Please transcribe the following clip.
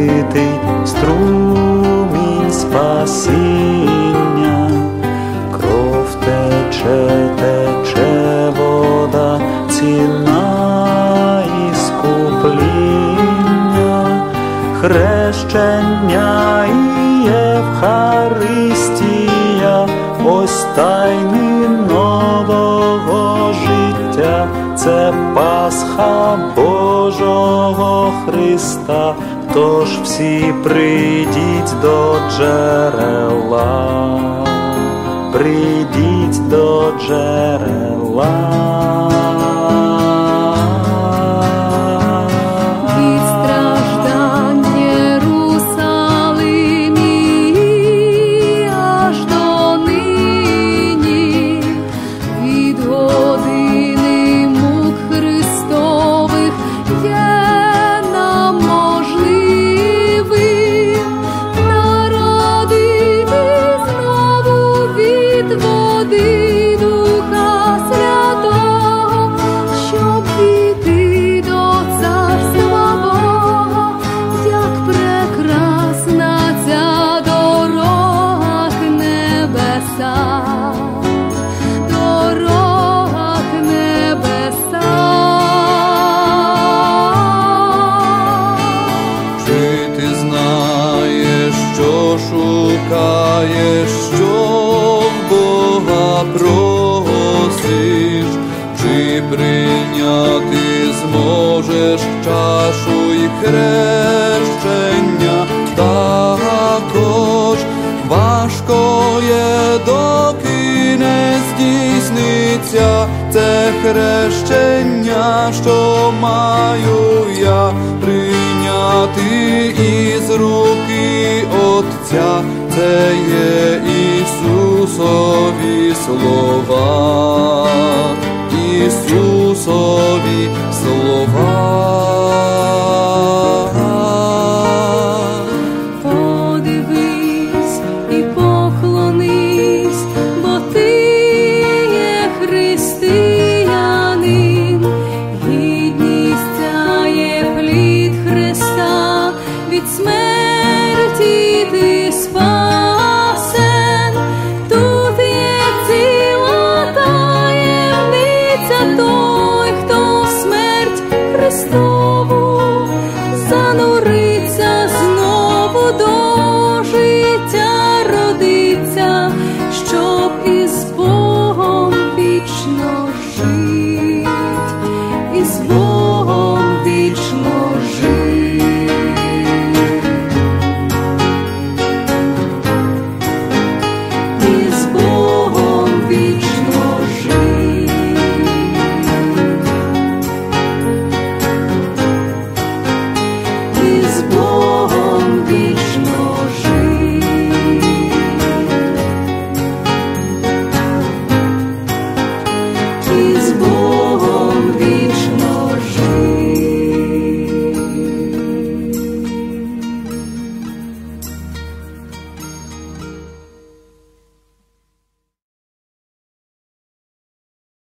литий струмінь спасіння, кров тече, тече вода, ціна іскупління, хрещення і Євхаристія, ось тайни нового життя, це Пасха Божого Христа. Тож всі прийдіть до джерела, прийдіть до джерела. Що шукаєш, що в Бога просиш, чи прийняти зможеш чашу і хрещення? Також важко є, доки не здійсниться це хрещення, що маю я прийняти із руки життя, це є Ісусові слова, Ісусові слова. Подивись і поклонись, бо ти є християнин, гідність є плід Христа від Смерть. Богом вічно жить і з Богом.